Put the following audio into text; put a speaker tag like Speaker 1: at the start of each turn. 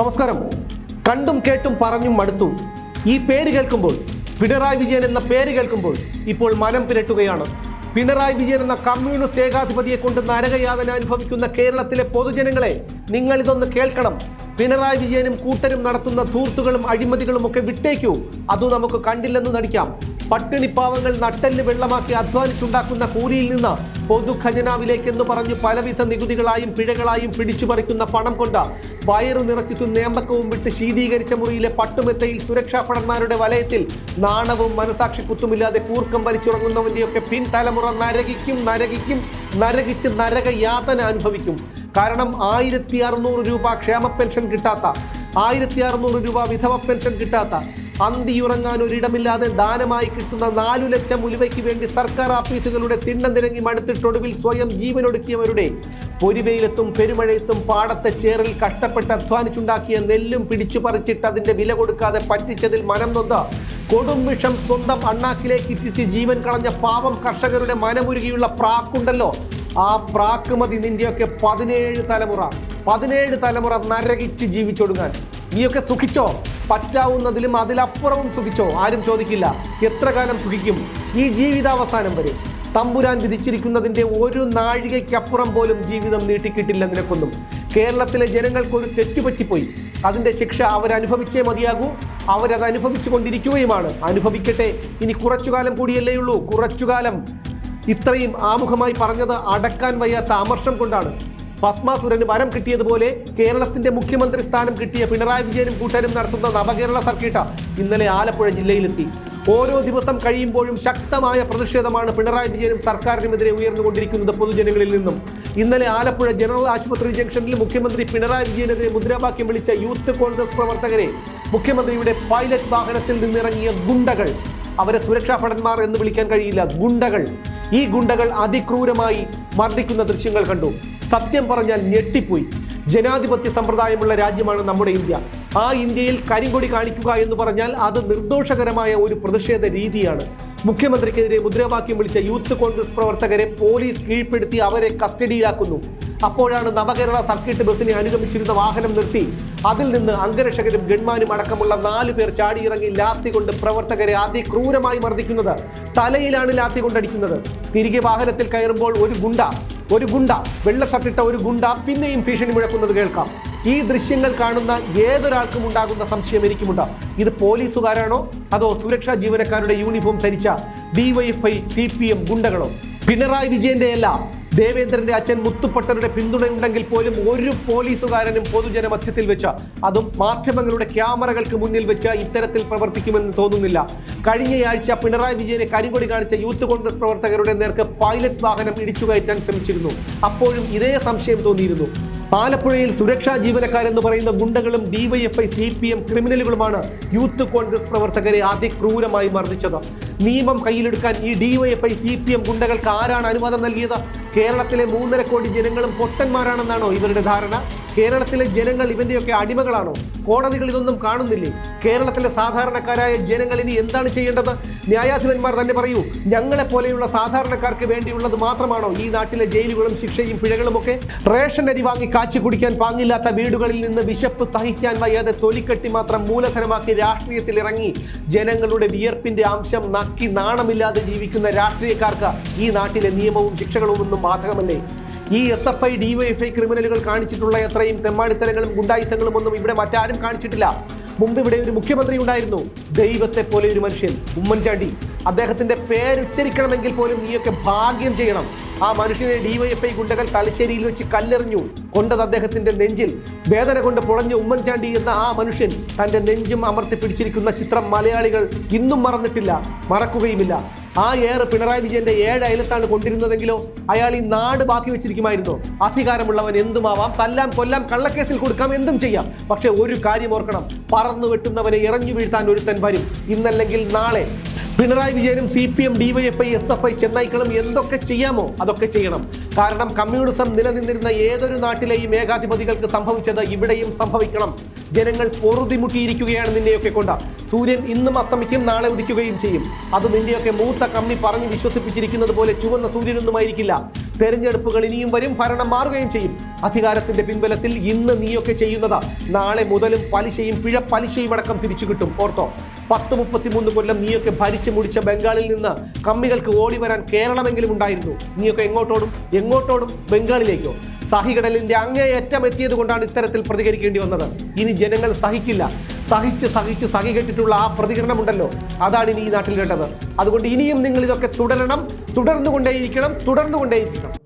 Speaker 1: നമസ്കാരം. കണ്ടും കേട്ടും പറഞ്ഞും മടുത്തു. ഈ പേര് കേൾക്കുമ്പോൾ പിണറായി വിജയൻ എന്ന പേര് കേൾക്കുമ്പോൾ ഇപ്പോൾ മനം പിരട്ടുകയാണ്. പിണറായി വിജയൻ എന്ന കമ്മ്യൂണിസ്റ്റ് ഏകാധിപതിയെ കൊണ്ട് നരകയാതന അനുഭവിക്കുന്ന കേരളത്തിലെ പൊതുജനങ്ങളെ നിങ്ങൾ ഇതൊന്ന് കേൾക്കണം. പിണറായി വിജയനും കൂട്ടരും നടത്തുന്ന ധൂർത്തുകളും അഴിമതികളും ഒക്കെ വിട്ടേക്കൂ. അതു നമുക്ക് കണ്ടില്ലെന്ന് നടിക്കാം. പട്ടിണിപ്പാവങ്ങൾ നട്ടെല്ല് വെള്ളമാക്കി അധ്വാനിച്ചുണ്ടാക്കുന്ന കൂലിയിൽ നിന്ന് പൊതു ഖജനാവിലേക്കെന്ന് പറഞ്ഞു പലവിധ നികുതികളായും പിഴകളായും പിടിച്ചുപറിക്കുന്ന പണം കൊണ്ട് വയറു നിറച്ചിട്ടു നേമ്പക്കവും വിട്ട് ശീതീകരിച്ച മുറിയിലെ പട്ടുമെത്തയിൽ സുരക്ഷാ ഭടന്മാരുടെ വലയത്തിൽ നാണവും മനസാക്ഷി കുത്തുമില്ലാതെ കൂർക്കം വലിച്ചുറങ്ങുന്നവന്റെയൊക്കെ പിൻതലമുറ നരകിക്കും നരകിക്കും നരകിച്ച് നരകയാതന അനുഭവിക്കും. കാരണം ആയിരത്തി അറുന്നൂറ് രൂപ ക്ഷേമ പെൻഷൻ കിട്ടാത്ത ആയിരത്തി അറുന്നൂറ് രൂപ വിധവ പെൻഷൻ കിട്ടാത്ത അന്തിയുറങ്ങാൻ ഒരിടമില്ലാതെ ദാനമായി കിട്ടുന്ന നാലു ലക്ഷം ഉലുവയ്ക്ക് വേണ്ടി സർക്കാർ ഓഫീസുകളുടെ തിണ്ണം തിരങ്ങി മടുത്തിട്ടൊടുവിൽ സ്വയം ജീവനൊടുക്കിയവരുടെ പൊരുവയിലെത്തും പെരുമഴയത്തും പാടത്തെ ചേറിൽ കഷ്ടപ്പെട്ട് അധ്വാനിച്ചുണ്ടാക്കിയ നെല്ലും പിടിച്ചു പറിച്ചിട്ട് അതിന്റെ വില കൊടുക്കാതെ പറ്റിച്ചതിൽ മനം നൊന്ത കൊടും വിഷം സ്വന്തം അണ്ണാക്കിലേക്ക് എത്തിച്ച് ജീവൻ കളഞ്ഞ പാവം കർഷകരുടെ മനമുരുകിയുള്ള പ്രാക്കുണ്ടല്ലോ. ആ പ്രാക്കുമതി നിന്റെയൊക്കെ പതിനേഴ് തലമുറ. പതിനേഴ് തലമുറ നരകിച്ച് ജീവിച്ചൊടുങ്ങാൻ. നീയൊക്കെ സുഖിച്ചോ? പറ്റാവുന്നതിലും അതിലപ്പുറവും സുഖിച്ചോ? ആരും ചോദിക്കില്ല. എത്ര കാലം സുഖിക്കും? ഈ ജീവിതാവസാനം വരെ. തമ്പുരാൻ വിധിച്ചിരിക്കുന്നതിന്റെ ഒരു നാഴികയ്ക്കപ്പുറം പോലും ജീവിതം നീട്ടിക്കിട്ടില്ല നിനക്കൊന്നും. കേരളത്തിലെ ജനങ്ങൾക്ക് ഒരു തെറ്റുപറ്റിപ്പോയി അതിന്റെ ശിക്ഷ അവരനുഭവിച്ചേ മതിയാകൂ. അവരത് അനുഭവിച്ചു കൊണ്ടിരിക്കുകയുമാണ്. അനുഭവിക്കട്ടെ. ഇനി കുറച്ചുകാലം കൂടിയല്ലേ ഉള്ളൂ. കുറച്ചുകാലം. ഇത്രയും ആമുഖമായി പറഞ്ഞത് അടക്കാൻ വയ്യാത്ത അമർഷം കൊണ്ടാണ്. പത്മാസുരന് വരം കിട്ടിയതുപോലെ കേരളത്തിന്റെ മുഖ്യമന്ത്രി സ്ഥാനം കിട്ടിയ പിണറായി വിജയനും കൂട്ടരും നടത്തുന്ന നവകേരള സർക്കിട്ട് ഇന്നലെ ആലപ്പുഴ ജില്ലയിലെത്തി. ഓരോ ദിവസം കഴിയുമ്പോഴും ശക്തമായ പ്രതിഷേധമാണ് പിണറായി വിജയനും സർക്കാരിനുമെതിരെ ഉയർന്നുകൊണ്ടിരിക്കുന്നത് പൊതുജനങ്ങളിൽ നിന്നും. ഇന്നലെ ആലപ്പുഴ ജനറൽ ആശുപത്രി ജംഗ്ഷനിൽ മുഖ്യമന്ത്രി പിണറായി വിജയനെതിരെ മുദ്രാവാക്യം വിളിച്ച യൂത്ത് കോൺഗ്രസ് പ്രവർത്തകരെ മുഖ്യമന്ത്രിയുടെ പൈലറ്റ് വാഹനത്തിൽ നിന്നിറങ്ങിയ ഗുണ്ടകൾ. അവരെ സുരക്ഷാ ഭടന്മാർ എന്ന് വിളിക്കാൻ കഴിയില്ല. ഗുണ്ടകൾ. ഈ ഗുണ്ടകൾ അതിക്രൂരമായി മർദ്ദിക്കുന്ന ദൃശ്യങ്ങൾ കണ്ടു. സത്യം പറഞ്ഞാൽ ഞെട്ടിപ്പോയി. ജനാധിപത്യ സമ്പ്രദായമുള്ള രാജ്യമാണ് നമ്മുടെ ഇന്ത്യ. ആ ഇന്ത്യയിൽ കരിങ്കൊടി കാണിക്കുക എന്ന് പറഞ്ഞാൽ അത് നിർദോഷകരമായ ഒരു പ്രതിഷേധ രീതിയാണ്. മുഖ്യമന്ത്രിക്കെതിരെ മുദ്രാവാക്യം വിളിച്ച യൂത്ത് കോൺഗ്രസ് പ്രവർത്തകരെ പോലീസ് കീഴ്പ്പെടുത്തി അവരെ കസ്റ്റഡിയിലാക്കുന്നു. അപ്പോഴാണ് നവകേരള സർക്കിട്ട് ബസ്സിനെ അനുഗമിച്ചിരുന്ന വാഹനം നിർത്തി. അതിൽ നിന്ന് അംഗരക്ഷകരും ഗൺമാനും അടക്കമുള്ള നാലു പേർ ചാടിയിറങ്ങി ലാത്തി കൊണ്ട് പ്രവർത്തകരെ അതിക്രൂരമായി മർദ്ദിക്കുന്നത്. തലയിലാണ് ലാത്തി കൊണ്ടടിക്കുന്നത്. തിരികെ വാഹനത്തിൽ കയറുമ്പോൾ ഒരു ഗുണ്ട. ഒരു ഗുണ്ട വെള്ള ഷർട്ടിട്ട ഒരു ഗുണ്ട പിന്നെയും ഭീഷണി മുഴക്കുന്നത് കേൾക്കാം. ഈ ദൃശ്യങ്ങൾ കാണുന്ന ഏതൊരാൾക്കും ഉണ്ടാകുന്ന സംശയം എനിക്കുമുണ്ട്. ഇത് പോലീസുകാരാണോ? അതോ സുരക്ഷാ ജീവനക്കാരുടെ യൂണിഫോം ധരിച്ച ഡിവൈഎഫ്ഐ സി പി എം ഗുണ്ടകളോ? പിണറായി വിജയന്റെ അല്ല ദേവേന്ദ്രന്റെ അച്ഛൻ മുത്തുപ്പട്ടരുടെ പിന്തുണയുണ്ടെങ്കിൽ പോലും ഒരു പോലീസുകാരനും പൊതുജനമധ്യത്തിൽ വെച്ച അതും മാധ്യമങ്ങളുടെ ക്യാമറകൾക്ക് മുന്നിൽ വെച്ച് ഇത്തരത്തിൽ പ്രവർത്തിക്കുമെന്ന് തോന്നുന്നില്ല. കഴിഞ്ഞയാഴ്ച പിണറായി വിജയനെ കരികൊടി കാണിച്ച യൂത്ത് കോൺഗ്രസ് പ്രവർത്തകരുടെ നേർക്ക് പൈലറ്റ് വാഹനം ഇടിച്ചു കയറ്റാൻ ശ്രമിച്ചിരുന്നു. അപ്പോഴും ഇതേ സംശയം തോന്നിയിരുന്നു. ആലപ്പുഴയിൽ സുരക്ഷാ ജീവനക്കാരെന്ന് പറയുന്ന ഗുണ്ടകളും ഡിവൈഎഫ്ഐ സി പി എം ക്രിമിനലുകളുമാണ് യൂത്ത് കോൺഗ്രസ് പ്രവർത്തകരെ അതിക്രൂരമായി മർദ്ദിച്ചത്. നിയമം കയ്യിലെടുക്കാൻ ഈ ഡിവൈഎഫ്ഐ സി പി എം ഗുണ്ടകൾക്ക് ആരാണ് അനുവാദം നൽകിയത്? കേരളത്തിലെ മൂന്നര കോടി ജനങ്ങളും പൊട്ടന്മാരാണെന്നാണോ ഇവരുടെ ധാരണ? കേരളത്തിലെ ജനങ്ങൾ ഇവന്റെയൊക്കെ അടിമകളാണോ? കോടതികൾ ഇതൊന്നും കാണുന്നില്ലേ? കേരളത്തിലെ സാധാരണക്കാരായ ജനങ്ങൾ ഇനി എന്താണ് ചെയ്യേണ്ടത്? ന്യായാധിപന്മാർ തന്നെ പറയൂ ഞങ്ങളെ പോലെയുള്ള സാധാരണക്കാർക്ക് വേണ്ടിയുള്ളത് മാത്രമാണോ ഈ നാട്ടിലെ ജയിലുകളും ശിക്ഷയും പിഴകളും ഒക്കെ? റേഷൻ അരി വാങ്ങി കാച്ചി കുടിക്കാൻ പാങ്ങില്ലാത്ത വീടുകളിൽ നിന്ന് വിശപ്പ് സഹിക്കാൻ വയ്യാതെ തൊലിക്കെട്ടി മാത്രം മൂലധനമാക്കി രാഷ്ട്രീയത്തിൽ ഇറങ്ങി ജനങ്ങളുടെ വിയർപ്പിന്റെ അംശം നക്കി നാണമില്ലാതെ ജീവിക്കുന്ന രാഷ്ട്രീയക്കാർക്ക് ഈ നാട്ടിലെ നിയമവും ശിക്ഷകളും ഒന്നും ബാധകമല്ലേ? ഈ എസ് എഫ് ഐ ഡിവൈഎഫ്ഐ ക്രിമിനലുകൾ കാണിച്ചിട്ടുള്ള എത്രയും തെമ്മാടിത്തരങ്ങളും ഗുണ്ടായുധങ്ങളും ഒന്നും ഇവിടെ മറ്റാരും കാണിച്ചിട്ടില്ല. മുമ്പ് ഇവിടെ ഒരു മുഖ്യമന്ത്രി ഉണ്ടായിരുന്നു. ദൈവത്തെ പോലെ ഒരു മനുഷ്യൻ ഉമ്മൻചാണ്ടി. അദ്ദേഹത്തിന്റെ പേരുച്ചരിക്കണമെങ്കിൽ പോലും നീയൊക്കെ ഭാഗ്യം ചെയ്യണം. ആ മനുഷ്യനെ ഡിവൈഎഫ്ഐ ഗുണ്ടകൾ തലശ്ശേരിയിൽ വെച്ച് കല്ലെറിഞ്ഞു. കൊണ്ടത് അദ്ദേഹത്തിന്റെ നെഞ്ചിൽ. വേദന കൊണ്ട് പൊളഞ്ഞ ഉമ്മൻചാണ്ടി എന്ന ആ മനുഷ്യൻ തന്റെ നെഞ്ചും അമർത്തി പിടിച്ചിരിക്കുന്ന ചിത്രം മലയാളികൾ ഇന്നും മറന്നിട്ടില്ല മറക്കുകയുമില്ല. ആ ഏറ് പിണറായി വിജയന്റെ ഏഴ് അയലത്താണ് കൊണ്ടിരുന്നതെങ്കിലോ അയാൾ ഈ നാട് ബാക്കി വെച്ചിരിക്കുമായിരുന്നു. അധികാരമുള്ളവൻ എന്തുമാവാം? തല്ലാം കൊല്ലാം കള്ളക്കേസിൽ കൊടുക്കാം എന്തും ചെയ്യാം. പക്ഷെ ഒരു കാര്യം ഓർക്കണം പറന്നു വെട്ടുന്നവനെ ഇറഞ്ഞു വീഴ്ത്താൻ ഒരുത്തൻ വരും. ഇന്നല്ലെങ്കിൽ നാളെ പിണറായി വിജയനും C P M DYFI S F I ചെന്നൈക്കളും എന്തൊക്കെ ചെയ്യാമോ അതൊക്കെ ചെയ്യണം. കാരണം കമ്മ്യൂണിസം നിലനിന്നിരുന്ന ഏതൊരു നാട്ടിലെയും ഏകാധിപതികൾക്ക് സംഭവിച്ചത് ഇവിടെയും സംഭവിക്കണം. ജനങ്ങൾ പൊറുതിമുട്ടിയിരിക്കുകയാണ് നിന്നെയൊക്കെ കൊണ്ട്. സൂര്യൻ ഇന്നും അസ്തമിക്കും നാളെ ഉദിക്കുകയും ചെയ്യും. അത് നിന്റെയൊക്കെ മൂത്ത കമ്മി പറഞ്ഞ് വിശ്വസിപ്പിച്ചിരിക്കുന്നത് പോലെ ചുവന്ന സൂര്യനൊന്നുമായിരിക്കില്ല. തെരഞ്ഞെടുപ്പുകൾ ഇനിയും വരും ഭരണം മാറുകയും ചെയ്യും. അധികാരത്തിന്റെ പിൻബലത്തിൽ ഇന്ന് നീയൊക്കെ ചെയ്യുന്നത് നാളെ മുതലും പലിശയും പിഴ പലിശയും അടക്കം തിരിച്ചു കിട്ടും. ഓർത്തോ? പത്ത് മുപ്പത്തിമൂന്ന് കൊല്ലം നീയൊക്കെ ഭരിച്ചു മുടിച്ച ബംഗാളിൽ നിന്ന് കമ്മികൾക്ക് ഓടി വരാൻ കേരളമെങ്കിലും ഉണ്ടായിരുന്നു. നീയൊക്കെ എങ്ങോട്ടോടും? എങ്ങോട്ടോടും? ബംഗാളിലേക്കോ? സഹികടലിന്റെ അങ്ങേയറ്റം എത്തിയത് കൊണ്ടാണ് ഇത്തരത്തിൽ പ്രതികരിക്കേണ്ടി വന്നത്. ഇനി ജനങ്ങൾ സഹിക്കില്ല. സഹിച്ച് സഹിച്ച് സഹികെട്ടിട്ടുള്ള ആ പ്രതികരണമുണ്ടല്ലോ. അതാണ് ഇനി ഈ നാട്ടിൽ കേട്ടത് അതുകൊണ്ട് ഇനിയും നിങ്ങൾ ഇതൊക്കെ തുടരണം. തുടർന്നുകൊണ്ടേയിരിക്കണം. തുടർന്നുകൊണ്ടേയിരിക്കണം.